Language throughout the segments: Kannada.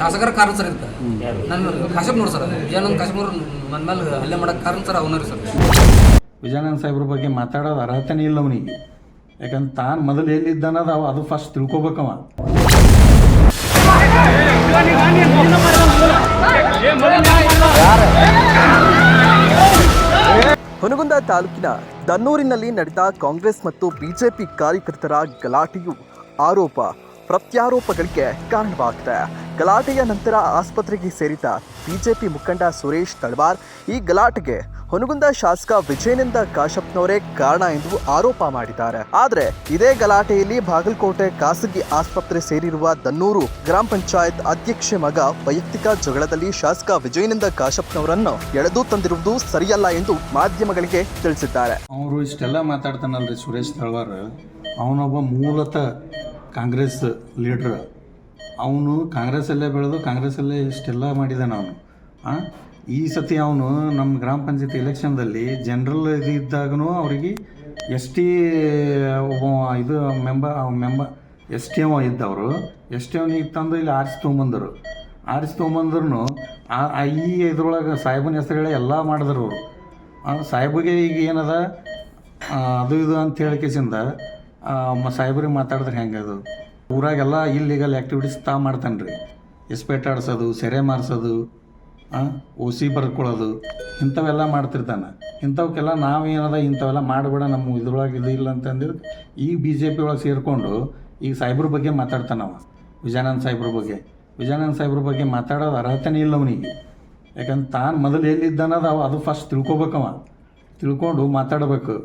ಶಾಸಕರ ಕಾರಣ ಸರ್ ಇರ್ತಾರೆ ನನ್ನ ಕಾಶಪ್ ನೋಡಿ ಸರ್ ವಿಜಯಾನಂದ ಕಾಶ್ಮೀರ್ ನನ್ನ ಮೇಲೆ ಹಲ್ಲೆ ಮಾಡಕ್ಕೆ ಕಾರಣ ಸರ್ ಅವನರಿ ಸರ್. ವಿಜಯಾನಂದ ಸಾಹೇಬ್ರ ಬಗ್ಗೆ ಮಾತಾಡೋದು ಅರ್ಹತೆನೇ ಇಲ್ಲ ಅವನಿಗೆ. ಯಾಕಂದ್ರೆ ತಾನು ಮೊದಲು ಎಲ್ಲಿದ್ದಾನದ ಅವ ಅದು ಫಸ್ಟ್ ತಿಳ್ಕೊಬೇಕವ. ಹೊನಗುಂದ ತಾಲೂಕಿನ ದನ್ನೂರಿನಲ್ಲಿ ನಡೆದ ಕಾಂಗ್ರೆಸ್ ಮತ್ತು ಬಿಜೆಪಿ ಕಾರ್ಯಕರ್ತರ ಗಲಾಟೆಯು ಆರೋಪ ಪ್ರತ್ಯಾರೋಪಗಳಿಗೆ ಕಾರಣವಾಗಿದೆ. ಗಲಾಟೆಯ ನಂತರ ಆಸ್ಪತ್ರೆಗೆ ಸೇರಿದ ಬಿಜೆಪಿ ಮುಖಂಡ ಸುರೇಶ್ ತಳವಾರ್ ಈ ಗಲಾಟೆಗೆ ಹೊನಗುಂದ ಶಾಸಕ ವಿಜಯನಂದ ಕಾಶಪ್ಪನವರೇ ಕಾರಣ ಎಂದು ಆರೋಪ ಮಾಡಿದ್ದಾರೆ. ಆದರೆ ಇದೇ ಗಲಾಟೆಯಲ್ಲಿ ಬಾಗಲಕೋಟೆ ಖಾಸಗಿ ಆಸ್ಪತ್ರೆ ಸೇರಿರುವ ದನ್ನೂರು ಗ್ರಾಮ ಪಂಚಾಯತ್ ಅಧ್ಯಕ್ಷೆ ಮಗ ವೈಯಕ್ತಿಕ ಜಗಳದಲ್ಲಿ ಶಾಸಕ ವಿಜಯನಂದ ಕಾಶಪ್ಪನವರನ್ನು ಎಳೆದು ತಂದಿರುವುದು ಸರಿಯಲ್ಲ ಎಂದು ಮಾಧ್ಯಮಗಳಿಗೆ ತಿಳಿಸಿದ್ದಾರೆ. ಅವರು ಇಷ್ಟೆಲ್ಲ ಮಾತಾಡ್ತಾನಲ್ರಿ ಸುರೇಶ್ ತಳವಾರ್. ಅವನೊಬ್ಬ ಮೂಲತಃ ಕಾಂಗ್ರೆಸ್ ಲೀಡ್ರ್. ಅವನು ಕಾಂಗ್ರೆಸ್ಸಲ್ಲೇ ಬೆಳೆದು ಕಾಂಗ್ರೆಸ್ಸಲ್ಲೇ ಇಷ್ಟೆಲ್ಲ ಮಾಡಿದ್ದಾನೆ ಅವನು. ಆ? ಈ ಸತಿ ಅವನು ನಮ್ಮ ಗ್ರಾಮ ಪಂಚಾಯತಿ ಎಲೆಕ್ಷನ್ದಲ್ಲಿ ಜನರಲ್ ಇದು ಇದ್ದಾಗೂ ಅವರಿಗೆ ಎಸ್ ಟಿ ಇದು ಮೆಂಬ ಮೆಂಬ, ಎಸ್ ಟಿ ಅವ ಇದ್ದವರು, ಎಸ್ ಟಿ ಅವನಿಗೆ ತಂದು ಇಲ್ಲಿ ಆರಿಸಿ ತೊಗೊಂಬಂದರು. ಆರಿಸಿ ತೊಗೊಂಬಂದ್ರು ಈ ಇದ್ರೊಳಗೆ ಸಾಹೇಬನ ಹೆಸರುಗಳೇ ಎಲ್ಲ ಮಾಡಿದ್ರು ಅವರು. ಸಾಹೇಬ್ಗೆ ಈಗ ಏನದ? ಅದು ಇದು ಅಂತ ಹೇಳಿಕೆಸಿಂದ ಸಾಹೇಬ್ರಿಗೆ ಮಾತಾಡಿದ್ರೆ ಹೆಂಗೆ ಅದು ಊರಾಗೆಲ್ಲ ಇಲ್ಲಿಗಲ್ ಆ್ಯಕ್ಟಿವಿಟೀಸ್ ತಾ ಮಾಡ್ತಾನೆ ರೀ ಎಸ್ಪೇಟ್ ಆಡ್ಸೋದು, ಸೆರೆ ಮಾರಿಸೋದು ಓಸಿ ಬರ್ಕೊಳ್ಳೋದು ಇಂಥವೆಲ್ಲ ಮಾಡ್ತಿರ್ತಾನೆ. ಇಂಥವಕ್ಕೆಲ್ಲ ನಾವೇನದ ಇಂಥವೆಲ್ಲ ಮಾಡಬೇಡ, ನಮ್ಮ ಇದ್ರೊಳಗೆ ಇದು ಇಲ್ಲ ಅಂತಂದಿರು ಈ ಬಿ ಜೆ ಪಿ ಒಳಗೆ ಸೇರಿಕೊಂಡು ಈಗ ಸಾಹೇಬ್ರ ಬಗ್ಗೆ ಮಾತಾಡ್ತಾನವ ವಿಜಯಾನಂದ ಸಾಹೇಬ್ರ ಬಗ್ಗೆ. ವಿಜಯಾನಂದ ಸಾಹೇಬ್ರ ಬಗ್ಗೆ ಮಾತಾಡೋದು ಅರ್ಹತೆನೇ ಇಲ್ಲ ಅವನಿಗೆ. ಯಾಕಂದ್ರೆ ತಾನು ಮೊದಲು ಎಲ್ಲಿದ್ದಾನದ ಅದು ಫಸ್ಟ್ ತಿಳ್ಕೊಬೇಕವ ತಿಳ್ಕೊಂಡು ಮಾತಾಡಬೇಕು.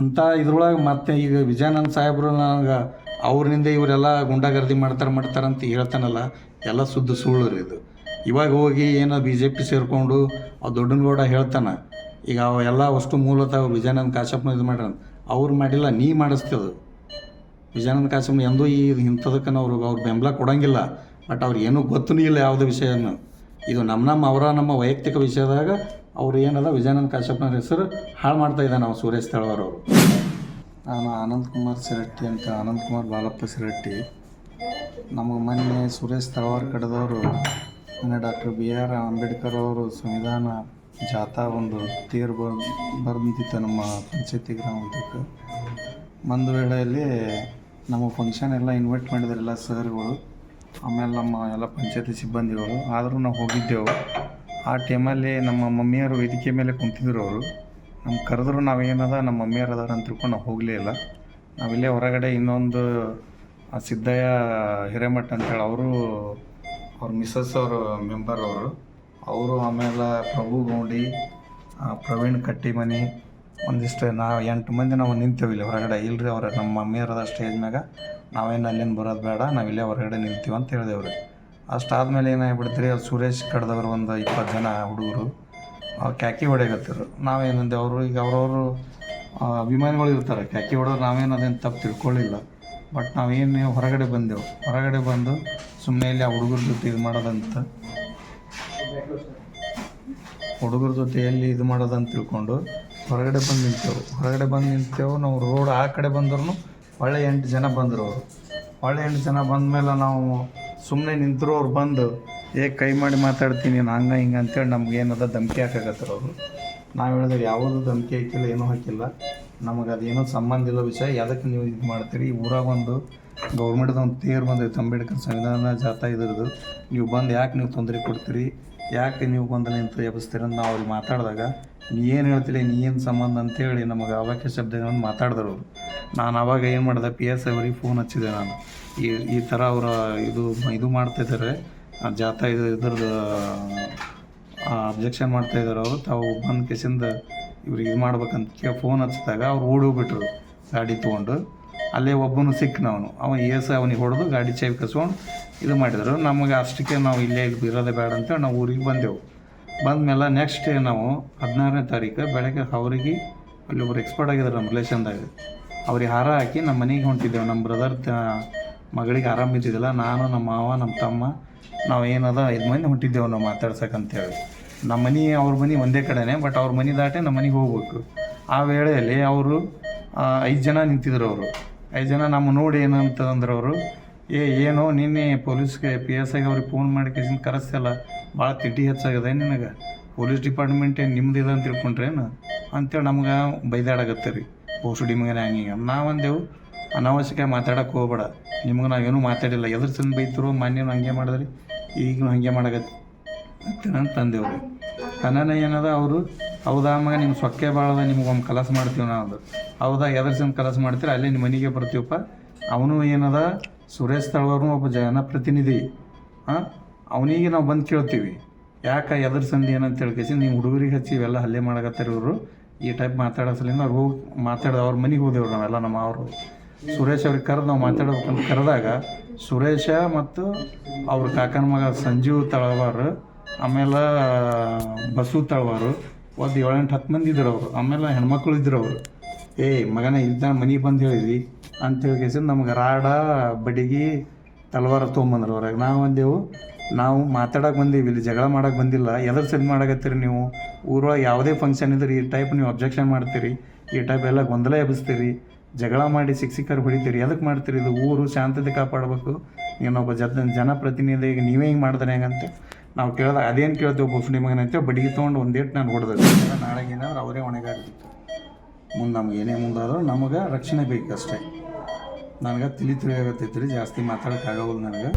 ಅಂಥ ಇದ್ರೊಳಗೆ ಮತ್ತೆ ಈಗ ವಿಜಯಾನಂದ ಸಾಹೇಬ್ರು ನನಗೆ ಅವ್ರಿಂದ ಇವರೆಲ್ಲ ಗುಂಡಾಗರ್ದಿ ಮಾಡ್ತಾರೆ ಮಾಡ್ತಾರೆ ಅಂತ ಹೇಳ್ತಾನಲ್ಲ, ಎಲ್ಲ ಶುದ್ಧ ಸುಳ್ಳು ರೀ ಇದು. ಇವಾಗ ಹೋಗಿ ಏನೋ ಬಿ ಜೆ ಪಿ ಸೇರಿಕೊಂಡು ಆ ದೊಡ್ಡನಗೌಡ ಹೇಳ್ತಾನೆ, ಈಗ ಅವ ಎಲ್ಲ ವಸ್ತು ಮೂಲತಃ ವಿಜಯಾನಂದ ಕಾಶಪ್ಪನ ಇದು ಮಾಡ್ಯಾನ. ಅವ್ರು ಮಾಡಿಲ್ಲ, ನೀ ಮಾಡಿಸ್ತದು ವಿಜಯಾನಂದ ಕಾಶಪ್ಪನ ಎಂದೂ ಈ ಇಂಥದಕ್ಕೆ ಅವ್ರಿಗೆ ಅವ್ರು ಬೆಂಬಲ ಕೊಡೋಂಗಿಲ್ಲ. ಬಟ್ ಅವ್ರು ಏನೂ ಗೊತ್ತೂ ಇಲ್ಲ ಯಾವುದೇ ವಿಷಯನ. ಇದು ನಮ್ಮ ನಮ್ಮ ಅವರ ನಮ್ಮ ವೈಯಕ್ತಿಕ ವಿಷಯದಾಗ ಅವ್ರು ಏನದ ವಿಜಯಾನಂದ ಕಾಶಪ್ಪನ ಹೆಸರು ಹಾಳು ಮಾಡ್ತಾ ಇದ್ದಾನೆ ನಾವು ಸುರೇಶ್ ತಳವಾರ್ ಅವರು. ನಾನು ಆನಂದ್ ಕುಮಾರ್ ಸಿರಟ್ಟಿ ಅಂತ ಆನಂದ್ ಕುಮಾರ್ ಬಾಲಪ್ಪ ಸಿರಟ್ಟಿ. ನಮಗೆ ಮೊನ್ನೆ ಸುರೇಶ್ ತಳವಾರ್ ಕಡದವರು ಮೊನ್ನೆ ಡಾಕ್ಟರ್ ಬಿ ಆರ್ ಅಂಬೇಡ್ಕರ್ ಅವರು ಸಂವಿಧಾನ ಜಾಥಾ ಒಂದು ತೇರು ಬರ್ ಬಂದಿತ್ತು ನಮ್ಮ ಪಂಚಾಯತಿ ಗ್ರಾಮಕ್ಕೆ ಒಂದು ವೇಳೆಯಲ್ಲಿ ನಮ್ಮ ಫಂಕ್ಷನ್ ಎಲ್ಲ ಇನ್ವೈಟ್ ಮಾಡಿದ್ರು ಎಲ್ಲ ಸರ್ಗಳು, ಆಮೇಲೆ ನಮ್ಮ ಎಲ್ಲ ಪಂಚಾಯತಿ ಸಿಬ್ಬಂದಿಗಳು. ಆದರೂ ನಾವು ಹೋಗಿದ್ದೆವು. ಆ ಟೈಮಲ್ಲಿ ನಮ್ಮ ಮಮ್ಮಿಯವರು ವೇದಿಕೆ ಮೇಲೆ ಕುಂತಿದ್ರು ಅವರು. ನಮ್ಮ ಕರೆದ್ರು ನಾವೇನದ ನಮ್ಮ ಮಮ್ಮಿಯರು ಅದಾರ ಅಂತ ತಿಳ್ಕೊಂಡು ನಾವು ಹೋಗಲೇ ಇಲ್ಲ. ನಾವಿಲ್ಲೇ ಹೊರಗಡೆ ಇನ್ನೊಂದು, ಆ ಸಿದ್ದಯ್ಯ ಹಿರೇಮಠ ಅಂತೇಳಿ ಅವರು, ಅವ್ರ ಮಿಸಸ್ ಅವರು ಮೆಂಬರ್ ಅವರು. ಅವರು ಆಮೇಲೆ ಪ್ರಭು ಗೌಂಡಿ ಪ್ರವೀಣ್ ಕಟ್ಟಿಮನಿ, ಒಂದಿಷ್ಟು ನಾವು ಎಂಟು ಮಂದಿ ನಾವು ನಿಂತೇವೆ ಇಲ್ಲಿ ಹೊರಗಡೆ. ಇಲ್ಲರಿ ಅವ್ರ ನಮ್ಮ ಮಮ್ಮಿಯರದ ಸ್ಟೇಜ್ ಮ್ಯಾಗ ನಾವೇನು ಅಲ್ಲಿಂದ ಬರೋದು ಬೇಡ ನಾವಿಲ್ಲೇ ಹೊರಗಡೆ ನಿಲ್ತೀವಿ ಅಂತ ಹೇಳಿದೆವ್ರಿ. ಅಷ್ಟಾದ್ಮೇಲೆ ಏನಾಗ್ಬಿಡ್ತು ಏನಾಗ್ಬಿಡ್ತೀರಿ ಅದು ಸುರೇಶ್ ಕಡ್ದವ್ರು ಒಂದು ಇಪ್ಪತ್ತು ಜನ ಹುಡುಗರು. ಅವ್ರು ಕ್ಯಾಕಿ ಹೊಡೆಯಕತ್ತಿರು ನಾವೇನಂದೆ ಅವರು ಈಗ ಅವ್ರವರು ಅಭಿಮಾನಿಗಳು ಇರ್ತಾರೆ. ಕ್ಯಾಕಿ ಹೊಡೆದ್ರೆ ನಾವೇನು ಅದೇನು ತಪ್ಪು ತಿಳ್ಕೊಳ್ಳಿಲ್ಲ. ಬಟ್ ನಾವೇನು ಹೊರಗಡೆ ಬಂದೆವು. ಹೊರಗಡೆ ಬಂದು ಸುಮ್ಮನೆ ಇಲ್ಲಿ ಆ ಹುಡುಗರ ಜೊತೆ ಇದು ಮಾಡೋದಂತ, ಹುಡುಗರ ಜೊತೆ ಎಲ್ಲಿ ಇದು ಮಾಡೋದಂತ ತಿಳ್ಕೊಂಡು ಹೊರಗಡೆ ಬಂದು ನಿಂತೇವು. ಹೊರಗಡೆ ಬಂದು ನಿಂತೇವು. ನಾವು ರೋಡ್ ಆ ಕಡೆ ಬಂದ್ರು ಒಳ್ಳೆ ಎಂಟು ಜನ ಬಂದರು ಅವರು. ಒಳ್ಳೆ ಎಂಟು ಜನ ಬಂದ ಮೇಲೆ ನಾವು ಸುಮ್ಮನೆ ನಿಂತರು, ಅವ್ರು ಬಂದು ಏ, ಕೈ ಮಾಡಿ ಮಾತಾಡ್ತೀನಿ ನಾನು ಹಂಗೆ ಹಿಂಗೆ ಅಂತೇಳಿ ನಮ್ಗೆ ಏನದ ಧಮಕಿ ಹಾಕಾಗತ್ತಾರ ಅವರು. ನಾವು ಹೇಳಿದ್ರೆ ಯಾವುದು ಧಮಕಿ ಹಾಕಿಲ್ಲ, ಏನೂ ಹಾಕಿಲ್ಲ. ನಮಗೆ ಅದೇನೋ ಸಂಬಂಧ ಇಲ್ಲ ವಿಷಯ. ಯಾವುದಕ್ಕೆ ನೀವು ಇದು ಮಾಡ್ತೀರಿ? ಊರಾಗ ಒಂದು ಗೌರ್ಮೆಂಟ್ದ ಒಂದು ತೇರು ಬಂದೈತೆ, ಅಂಬೇಡ್ಕರ್ ಸಂವಿಧಾನ ಜಾಥಾ ಇದ್ರದ್ದು. ನೀವು ಬಂದು ಯಾಕೆ ನೀವು ತೊಂದರೆ ಕೊಡ್ತೀರಿ? ಯಾಕೆ ನೀವು ಬಂದು ನಿಂತು ಎಬ್ಬಿಸ್ತೀರಿ ಅಂತ ನಾವು ಅವ್ರಿಗೆ ಮಾತಾಡಿದಾಗ, ನೀ ಏನು ಹೇಳ್ತೀರಿ, ನೀ ಏನು ಸಂಬಂಧ ಅಂತೇಳಿ ನಮಗೆ ಅವಾಕ್ಯ ಶಬ್ದಗಳನ್ನು ಮಾತಾಡಿದ್ರು ಅವರು. ನಾನು ಅವಾಗ ಏನು ಮಾಡಿದೆ, ಪಿ ಎಸ್ ಅವ್ರಿಗೆ ಫೋನ್ ಹಚ್ಚಿದೆ ನಾನು. ಈ ಈ ಥರ ಅವರ ಇದು ಇದು ಮಾಡ್ತಾಯಿದ್ದಾರೆ ಆ ಜಾಥಾ ಇದು ಇದ್ರದ್ದು ಅಬ್ಜೆಕ್ಷನ್ ಮಾಡ್ತಾ ಇದ್ದಾರೆ ಅವರು. ತಾವು ಬಂದ ಕೇಸಿಂದ ಇವ್ರಿಗೆ ಇದು ಮಾಡ್ಬೇಕಂತ ಫೋನ್ ಹಚ್ಚಿದಾಗ ಅವ್ರು ಓಡಿ ಹೋಗ್ಬಿಟ್ರು ಗಾಡಿ ತೊಗೊಂಡು. ಅಲ್ಲೇ ಒಬ್ಬನು ಸಿಕ್ಕನವನು ಅವ ಏಸ ಅವನಿಗೆ ಹೊಡೆದು ಗಾಡಿ ಚಾವಿ ಕಸ್ಕೊಂಡು ಇದು ಮಾಡಿದರು. ನಮಗೆ ಅಷ್ಟಕ್ಕೆ ನಾವು ಇಲ್ಲೇ ಇಲ್ಲಿ ಇರೋದೇ ಬೇಡ ಅಂತೇಳಿ ನಾವು ಊರಿಗೆ ಬಂದೆವು. ಬಂದಮೇಲೆ ನೆಕ್ಸ್ಟ್ ನಾವು ಹದಿನಾರನೇ ತಾರೀಕು ಬೆಳಗ್ಗೆ ಅವ್ರಿಗೆ ಅಲ್ಲಿ ಒಬ್ರು ಎಕ್ಸ್ಪರ್ಟ್ ಆಗಿದ್ದಾರೆ ನಮ್ಮ ರಿಲೇಷನ್ದಾಗ ಅವ್ರಿಗೆ ಹಾರ ಹಾಕಿ ನಮ್ಮ ಮನೆಗೆ ಹೊಂಟಿದ್ದೆವು. ನಮ್ಮ ಬ್ರದರ್ ಮಗಳಿಗೆ ಆರಾಮಿದ್ದಿದ್ದಿಲ್ಲ ನಾನು ನಮ್ಮ ಮಾವ, ನಮ್ಮ ತಮ್ಮ, ನಾವು ಏನದ ಐದು ಮಂದಿ ಹೊಂಟಿದ್ದೇವೆ ನಾವು ಮಾತಾಡ್ಸಕ್ಕಂತೇಳಿ. ನಮ್ಮ ಮನೆ, ಅವ್ರ ಮನೆ ಒಂದೇ ಕಡೆನೇ ಬಟ್ ಅವ್ರ ಮನೆ ದಾಟೆ ನಮ್ಮ ಮನೆಗೆ ಹೋಗ್ಬೇಕು. ಆ ವೇಳೆಯಲ್ಲಿ ಅವರು ಐದು ಜನ ನಿಂತಿದ್ರು ಅವರು. ಐದು ಜನ ನಮ್ಮ ನೋಡಿ ಏನಂತಂದ್ರೆ ಅವರು ಏ, ಏನೋ ನಿನ್ನೆ ಪೊಲೀಸ್ಗೆ ಪಿ ಎಸ್ ಐಗೆ ಅವ್ರಿಗೆ ಫೋನ್ ಮಾಡಿ ಕೇಸಿನ ಕರೆಸ್ತಲ್ಲ ಭಾಳ ತಿಟ್ಟಿ ಹೆಚ್ಚಾಗದೆ ನಿನಗೆ. ಪೊಲೀಸ್ ಡಿಪಾರ್ಟ್ಮೆಂಟ್ ಏನು ನಿಮ್ದು ಇದೆ ಅಂತ ತಿಳ್ಕೊಂಡ್ರೇನು? ಅಂತೇಳಿ ನಮ್ಗೆ ಬೈದಾಡಗತ್ತೆ ರೀ ಪೋಸ್ಟ್ ಡಿಮಿಗೆ ನಾವು ನಾವಂದೇವು ಅನಾವಶ್ಯಕ ಮಾತಾಡಕ್ಕೆ ಹೋಗ್ಬೇಡ. ನಿಮ್ಗೆ ನಾವೇನು ಮಾತಾಡಿಲ್ಲ. ಎದ್ರ ಚಂದ ಬೈತರು ಮಾನ್ಯನು ಹಂಗೆ ಮಾಡಿದ್ರಿ, ಈಗಲೂ ಹಂಗೆ ಮಾಡಕತ್ತಿ. ಅಂತ ತಂದೆವು ರೀ ಕನ್ನಡ ಏನದ ಅವರು, ಹೌದಾ ಮಗ ನಿಮ್ಮ ಸೊಕ್ಕೆ ಭಾಳದ ನಿಮ್ಗೆ ಒಂದು ಕಲಸ ಮಾಡ್ತೀವಿ ನಾವು ಅದು. ಹೌದಾ, ಎದ್ರ ಚಂದ ಕಲಸ ಮಾಡ್ತೀರ, ಅಲ್ಲೇ ನಿಮ್ಮ ಮನೆಗೆ ಬರ್ತೀವಪ್ಪ. ಅವನು ಏನದ, ಸುರೇಶ್ ತಳವರು ಒಬ್ಬ ಜನಪ್ರತಿನಿಧಿ. ಹಾಂ ಅವನಿಗೆ ನಾವು ಬಂದು ಕೇಳ್ತೀವಿ. ಯಾಕೆ ಎದ್ರ ಸಂದಿ ಏನಂತ ಹೇಳ್ಕೇಸಿ, ನೀವು ಹುಡುಗರಿಗೆ ಹಚ್ಚಿ ಇವೆಲ್ಲ ಹಲ್ಲೆ ಮಾಡಕತ್ತಾರೆ ಇವರು. ಈ ಟೈಪ್ ಮಾತಾಡೋ ಸಲಿಂದ ಅವ್ರು ಹೋಗಿ ಮಾತಾಡ್ದ ಅವ್ರ ಮನೆಗೆ ಹೋದೆವ್ರು ನಾವೆಲ್ಲ, ನಮ್ಮ ಅವರು. ಸುರೇಶ್ ಅವ್ರಿಗೆ ಕರೆದು ನಾವು ಮಾತಾಡ್ಬೇಕಂತ ಕರೆದಾಗ, ಸುರೇಶ ಮತ್ತು ಅವ್ರ ಕಾಕನ ಮಗ ಸಂಜೀವ್ ತಳವಾರು, ಆಮೇಲೆ ಬಸು ತಳವಾರು, ಒಂದು ಏಳೆಂಟು ಹತ್ತು ಮಂದಿ ಇದ್ರು ಅವರು. ಆಮೇಲೆ ಹೆಣ್ಮಕ್ಳು ಇದ್ರು ಅವರು. ಏ, ಮಗನ ಇದ್ದ ಮನೆಗೆ ಬಂದು ಹೇಳಿದ್ವಿ ಅಂತ ಹೇಳಿ ನಮ್ಗೆ ರಾಡ, ಬಡಿಗಿ, ತಲವಾರ ತೊಗೊಂಬಂದ್ರು ಅವ್ರಾಗ. ನಾವು ಅಂದೆವು, ನಾವು ಮಾತಾಡೋಕೆ ಬಂದೀವಿ, ಇಲ್ಲಿ ಜಗಳ ಮಾಡಕ್ಕೆ ಬಂದಿಲ್ಲ. ಎದ್ರ ಸರಿ ಮಾಡಾಕತ್ತೀರಿ ನೀವು? ಊರೊಳಗೆ ಯಾವುದೇ ಫಂಕ್ಷನ್ ಇದ್ರೆ, ಈ ಟೈಪ್ ನೀವು ಅಬ್ಜೆಕ್ಷನ್ ಮಾಡ್ತೀರಿ. ಈ ಟೈಪ್ ಎಲ್ಲ ಗೊಂದಲ ಎಬ್ಬಿಸ್ತೀರಿ ಜಗಳ ಮಾಡಿ ಶಿಕ್ಷಕರು ಹೊಡಿತೀರಿ. ಎದಕ್ಕೆ ಮಾಡ್ತೀರಿ ಇದು? ಊರು ಶಾಂತತೆ ಕಾಪಾಡಬೇಕು. ನೀನೊಬ್ಬ ಜನ, ಜನಪ್ರತಿನಿಧಿ ಈಗ ನೀವೇ ಹಿಂಗೆ ಮಾಡ್ತಾರೆ ಹೇಗಂತೆ? ನಾವು ಕೇಳ್ದಾಗ ಅದೇನು ಕೇಳ್ತೇವೆ ಬುಸುಡಿ ಮಗನ ಅಂತೇಳಿ ಬಡಿಗೆ ತೊಗೊಂಡು ಒಂದೇಟು ನಾನು ಹೊಡೆದ್ರೆ ನಾಳೆಗೆ ಏನಾದ್ರು ಅವರೇ ಹೊಣೆಗಾರಿತ್ತು ಮುಂದೆ ನಮ್ಗೆ ಏನೇ ಮುಂದಾದರೂ ನಮಗೆ ರಕ್ಷಣೆ ಬೇಕಷ್ಟೇ. ನನಗೆ ತಿಳಿ ತಿಳಿಯಾಗತ್ತೈತ್ರಿ ಜಾಸ್ತಿ ಮಾತಾಡೋಕ್ಕಾಗಲ್ಲ ನನಗೆ.